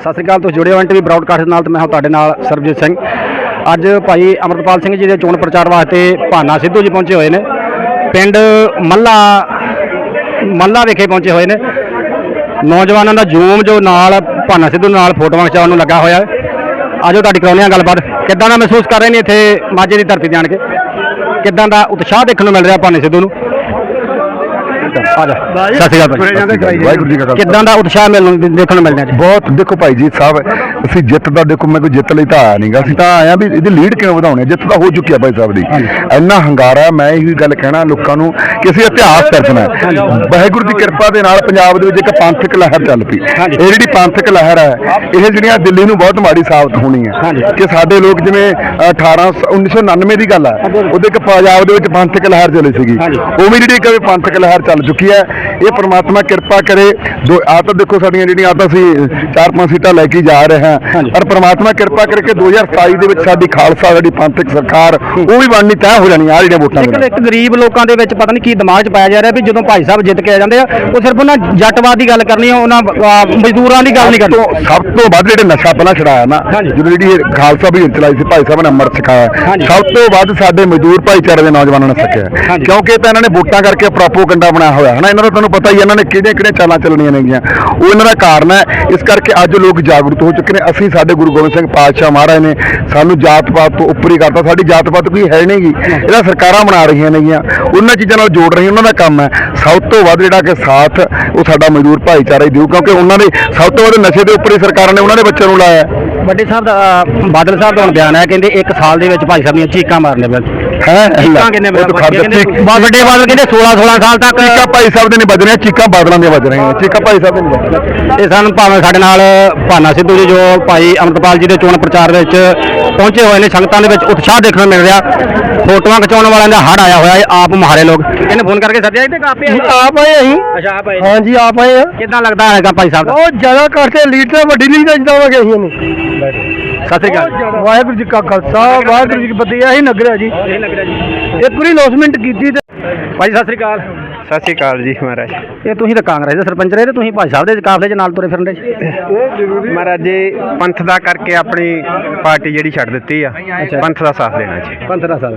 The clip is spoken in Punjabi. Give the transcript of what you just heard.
ਸਤਿ ਸ੍ਰੀ ਅਕਾਲ, ਤੁਸੀਂ ਜੁੜੇ ਹੋ ਐਨਟੀਵੀ ਬ੍ਰਾਡਕਾਸਟ ਨਾਲ ਤੇ ਮੈਂ ਹਾਂ ਤੁਹਾਡੇ ਨਾਲ ਸਰਬਜੀਤ ਸਿੰਘ। ਅੱਜ ਭਾਈ ਅਮਰਪਾਲ ਸਿੰਘ ਜੀ ਦੇ ਚੋਣ ਪ੍ਰਚਾਰ ਵਾਸਤੇ ਭਾਨਾ ਸਿੱਧੂ ਜੀ ਪਹੁੰਚੇ ਹੋਏ ਨੇ। ਪਿੰਡ ਮੱਲਾ ਮੱਲਾ ਵਿਖੇ ਪਹੁੰਚੇ ਹੋਏ ਨੇ। ਨੌਜਵਾਨਾਂ ਦਾ ਜੂਮ ਜੋ ਨਾਲ, ਭਾਨਾ ਸਿੱਧੂ ਨਾਲ ਫੋਟੋਆਂ ਖਿਚਾਉਣ ਨੂੰ ਲੱਗਾ ਹੋਇਆ। ਹੈ ਆਜੋ ਤੁਹਾਡੀ ਕਰਾਉਂਦੇ ਹਾਂ ਗੱਲਬਾਤ। ਕਿੱਦਾਂ ਦਾ ਮਹਿਸੂਸ ਕਰ ਰਹੇ ਨੇ ਇੱਥੇ ਮਾਝੇ ਦੀ ਧਰਤੀ ਤੇ ਆਣ ਕੇ? ਕਿੱਦਾਂ ਦਾ ਉਤਸ਼ਾਹ ਦੇਖਣ ਨੂੰ ਮਿਲ ਰਿਹਾ ਭਾਨੇ ਸਿੱਧੂ ਨੂੰ? ਆ ਜਾ। ਸਤਿ ਸ਼੍ਰੀ ਅਕਾਲ ਭਾਈ। ਵਾਹਿਗੁਰੂ ਜੀ ਕਾ ਖਾਲਸਾ। ਕਿੱਦਾਂ ਦਾ ਉਤਸ਼ਾਹ ਮਿਲਣ ਦੇਖਣ ਨੂੰ ਮਿਲ ਰਿਹਾ ਜੀ? ਬਹੁਤ ਦੇਖੋ ਭਾਈ ਜੀ ਸਾਹਿਬ ਅਸੀਂ ਜਿੱਤ ਦਾ ਦੇਖੋ ਮੈਂ ਕੋਈ ਜਿੱਤ ਲਈ ਤਾਂ ਆਇਆ ਨਹੀਂਗਾ ਅਸੀਂ ਤਾਂ ਆਇਆ ਵੀ ਇਹਦੀ ਲੀਡ ਕਿਵੇਂ ਵਧਾਉਣੀ ਹੈ? ਜਿੱਤ ਤਾਂ ਹੋ ਚੁੱਕੀ ਆ ਭਾਈ ਸਾਹਿਬ ਦੀ। ਇੰਨਾ ਹੰਗਾਰਾ ਹੈ, ਮੈਂ ਇਹੀ ਗੱਲ ਕਹਿਣਾ ਲੋਕਾਂ ਨੂੰ ਕਿ ਅਸੀਂ ਇਤਿਹਾਸ ਸਿਰਜਣਾ ਹੈ। ਵਾਹਿਗੁਰੂ ਦੀ ਕਿਰਪਾ ਦੇ ਨਾਲ ਪੰਜਾਬ ਦੇ ਵਿੱਚ ਇੱਕ ਪੰਥਕ ਲਹਿਰ ਚੱਲ ਪਈ। ਹਾਂਜੀ। ਇਹ ਜਿਹੜੀ ਪੰਥਕ ਲਹਿਰ ਹੈ ਇਹ ਜਿਹੜੀਆਂ ਦਿੱਲੀ ਨੂੰ ਬਹੁਤ ਮਾੜੀ ਸਾਬਤ ਹੋਣੀ ਹਾਂਜੀ। ਹੈ ਕਿ ਸਾਡੇ ਲੋਕ ਜਿਵੇਂ 18 1999 ਦੀ ਗੱਲ ਹੈ ਉਹਦੇ ਇੱਕ ਪੰਜਾਬ ਦੇ ਵਿੱਚ ਪੰਥਕ ਲਹਿਰ ਚੱਲੀ ਸੀਗੀ। ਹਾਂਜੀ। ਉਵੇਂ ਜਿਹੜੀ ਕਦੇ ਪੰਥਕ ਲਹਿਰ ਚੱਲ ਚੁੱਕੀ ਹੈ ਇਹ ਪ੍ਰਮਾਤਮਾ ਕਿਰਪਾ ਕਰੇ ਦੋ ਆ ਤਾਂ ਦੇਖੋ ਸਾਡੀਆਂ ਜਿਹੜੀਆਂ ਆ ਤਾਂ ਅਸੀਂ ਚਾਰ ਪੰਜ ਸੀਟਾਂ ਲੈ ਕੇ ਜਾ ਰਹੇ ਹਾਂ। ਪਰ ਪ੍ਰਮਾਤਮਾ ਕਿਰਪਾ ਕਰਕੇ 2027 ਦੇ ਵਿੱਚ ਸਾਡੀ ਖਾਲਸਾ ਜਿਹੜੀ ਪੰਥਕ ਸਰਕਾਰ ਉਹ ਵੀ ਬਣਨੀ ਤੈਅ ਹੋ ਜਾਣੀ ਆ ਜਿਹੜੀਆਂ ਵੋਟਾਂ ਦੇ ਇੱਕ ਗਰੀਬ ਲੋਕਾਂ ਦੇ ਵਿੱਚ ਪਤਾ ਨਹੀਂ ਕੀ ਦਿਮਾਗ 'ਚ ਪਾਇਆ ਜਾ ਰਿਹਾ ਵੀ ਜਦੋਂ ਭਾਈ ਸਾਹਿਬ ਜਿੱਤ ਕੇ ਆ ਜਾਂਦੇ ਆ ਉਹ ਸਿਰਫ ਉਹਨਾਂ ਜੱਟਵਾਦ ਦੀ ਗੱਲ ਕਰਨੀ ਆ ਉਹਨਾਂ ਮਜ਼ਦੂਰਾਂ ਦੀ ਗੱਲ ਨਹੀਂ ਕਰਨੀ ਸਭ ਤੋਂ ਵੱਧ ਜਿਹੜੇ ਨਸ਼ਾ ਪਹਿਲਾਂ ਛਡਾਇਆ ਨਾ। ਜਦੋਂ ਜਿਹੜੀ ਖਾਲਸਾ ਵੀ ਚਲਾਈ ਸੀ ਭਾਈ ਸਾਹਿਬ ਨੇ ਅੰਮ੍ਰਿਤ ਛਕਾਇਆ ਹਾਂਜੀ। ਸਭ ਤੋਂ ਵੱਧ ਸਾਡੇ ਮਜ਼ਦੂਰ ਭਾਈਚਾਰੇ ਦੇ ਨੌਜਵਾਨਾਂ ਨੇ ਸਿੱਖਿਆ। ਕਿਉਂਕਿ ਤਾਂ ਇਹਨਾਂ ਨੇ ਵੋਟਾਂ ਕਰਕੇ ਪ੍ਰੋਪੋਗੰਡਾ ਬਣਾਇਆ ਹੋਇਆ ਹੈ ਨਾ ਇਹਨਾਂ ਦਾ ਤੁਹਾਨੂੰ ਪਤਾ ਹੀ ਹੈ ਇਹਨਾਂ ਨੇ ਕਿਹੜੀਆਂ ਕਿਹੜੀਆਂ ਚਾਲਾਂ ਚੱਲਣੀਆਂ ਨੇਗੀਆਂ। ਉਹ ਇਹਨਾਂ ਦਾ ਕਾਰਨ ਹੈ ਇਸ ਕਰਕੇ ਅੱਜ ਲੋਕ ਜਾਗਰੂਕ ਹੋ ਚੁੱਕੇ ਨੇ। ਅਸੀਂ ਸਾਡੇ ਗੁਰੂ ਗੋਬਿੰਦ ਸਿੰਘ ਪਾਤਸ਼ਾਹ ਮਹਾਰਾਜ ਨੇ ਸਾਨੂੰ ਜਾਤ ਪਾਤ ਤੋਂ ਉੱਪਰ ਹੀ ਕਰਤਾ। ਸਾਡੀ ਜਾਤ ਪਾਤ ਕੋਈ ਹੈ ਨਹੀਂਗੀ ਇਹਦਾ ਸਰਕਾਰਾਂ ਬਣਾ ਰਹੀਆਂ ਨੇਗੀਆਂ। ਉਹਨਾਂ ਚੀਜ਼ਾਂ ਨਾਲ ਜੋੜ ਰਹੀਆਂ ਉਹਨਾਂ ਦਾ ਕੰਮ ਹੈ। ਸਭ ਤੋਂ ਵੱਧ ਜਿਹੜਾ ਕਿ ਸਾਥ ਉਹ ਸਾਡਾ ਮਜ਼ਦੂਰ ਭਾਈਚਾਰਾ ਹੀ ਦਿਓ ਕਿਉਂਕਿ ਉਹਨਾਂ ਨੇ ਸਭ ਤੋਂ ਵੱਧ ਨਸ਼ੇ ਦੇ ਉੱਪਰ ਹੀ ਸਰਕਾਰਾਂ ਨੇ ਉਹਨਾਂ ਦੇ ਬੱਚਿਆਂ ਨੂੰ ਲਾਇਆ। ਹੈ ਵੱਡੇ ਸਾਹਿਬ ਦਾ ਬਾਦਲ ਸਾਹਿਬ ਦਾ ਹੁਣ ਬਿਆਨ ਹੈ ਕਹਿੰਦੇ ਇੱਕ ਸਾਲ ਦੇ ਵਿੱਚ ਭਾਈ ਸਾਹਿਬ ਦੀਆਂ ਚੀਕਾਂ ਮਾਰਨੇ ਪੈਣ ਹੈ? ਚੀਕਾਂ ਕਿੰਨੇ ਚੀਕ- ਵੱਡੇ ਬਾਦਲ ਕਹਿੰਦੇ 16 16 ਸਾਲ ਤੱਕ ਚੀਕਾਂ ਭਾਈ ਸਾਹਿਬ ਦੇ ਨਹੀਂ ਵੱਜ ਰਹੀਆਂ ਚੀਕਾਂ ਬਾਦਲਾਂ ਦੀਆਂ ਵੱਜ ਰਹੀਆਂ ਚੀਕਾਂ ਭਾਈ ਸਾਹਿਬ ਦੇ ਨਹੀਂ ਵੱਜ ਰਹੀਆਂ ਇਹ ਸਾਨੂੰ ਭਾਵੇਂ ਸਾਡੇ ਨਾਲ ਭਾਨਾ ਸਿੱਧੂ ਜੀ ਜੋ ਭਾਈ ਅਮਰਪਾਲ ਜੀ ਦੇ ਚੋਣ ਪ੍ਰਚਾਰ ਵਿੱਚ ਪਹੁੰਚੇ ਹੋਏ ਨੇ ਸੰਗਤਾਂ ਦੇ ਵਿੱਚ ਉਤਸ਼ਾਹ ਦੇਖਣ ਨੂੰ ਮਿਲ ਰਿਹਾ। ਫੋਟੋਆਂ ਖਿਚਾਉਣ ਵਾਲਿਆਂ ਦਾ ਹੜ ਆਇਆ ਹੋਇਆ ਹੈ ਆਪ ਮੁਹਾਰੇ ਲੋਕ। ਇਹਨੇ ਫੋਨ ਕਰਕੇ ਸੱਦਿਆ ਇੱਥੇ ਕਾਪੇ ਆਪ ਆਏ? ਅਸੀਂ। ਅੱਛਾ ਆਪ ਆਏ ਹਾਂਜੀ ਆਪ ਆਏ ਆ। ਕਿੱਦਾਂ ਲੱਗਦਾ ਹੈਗਾ ਭਾਈ ਸਾਹਿਬ ਦਾ? ਬਹੁਤ ਜ਼ਿਆਦਾ ਕਰਕੇ ਲੀਡ ਤੇ ਵੱਡੀ ਲੀਡ ਤੇ ਜਿਤਾਵਾਂਗੇ ਅਸੀਂ ਇਹਨੂੰ। ਸਤਿ ਸ੍ਰੀ ਅਕਾਲ। ਵਾਹਿਗੁਰੂ ਜੀ ਕਾ ਖਾਲਸਾ ਵਾਹਿਗੁਰੂ ਜੀ ਕੀ ਫਤਿਹ। ਇਹੀ ਨਗਰਿਆ ਜੀ। ਇਹ ਲੱਗ ਰਿਹਾ ਜੀ। ਇੱਕ ਵਾਰੀ ਅਨਾਉਂਸਮੈਂਟ ਕੀਤੀ ਤੇ ਭਾਈ ਸਤਿ ਸ੍ਰੀ ਅਕਾਲ। ਸਤਿ ਸ਼੍ਰੀ ਅਕਾਲ ਜੀ ਮਹਾਰਾਜ। ਇਹ ਤੁਸੀਂ ਤਾਂ ਕਾਂਗਰਸ ਦੇ ਸਰਪੰਚ ਰਹੇ ਤੇ ਤੁਸੀਂ ਭਾਈ ਸਾਹਿਬ ਦੇ ਕਾਫਲੇ 'ਚ ਨਾਲ ਤੁਰੇ ਫਿਰਨ ਦੇ ਮਹਾਰਾਜ ਜੀ ਪੰਥ ਦਾ ਕਰਕੇ ਆਪਣੀ ਪਾਰਟੀ ਜਿਹੜੀ ਛੱਡ ਦਿੱਤੀ ਆ ਪੰਥ ਦਾ ਸਾਥ ਦੇਣਾ ਜੀ। ਪੰਥ ਦਾ ਸਾਥ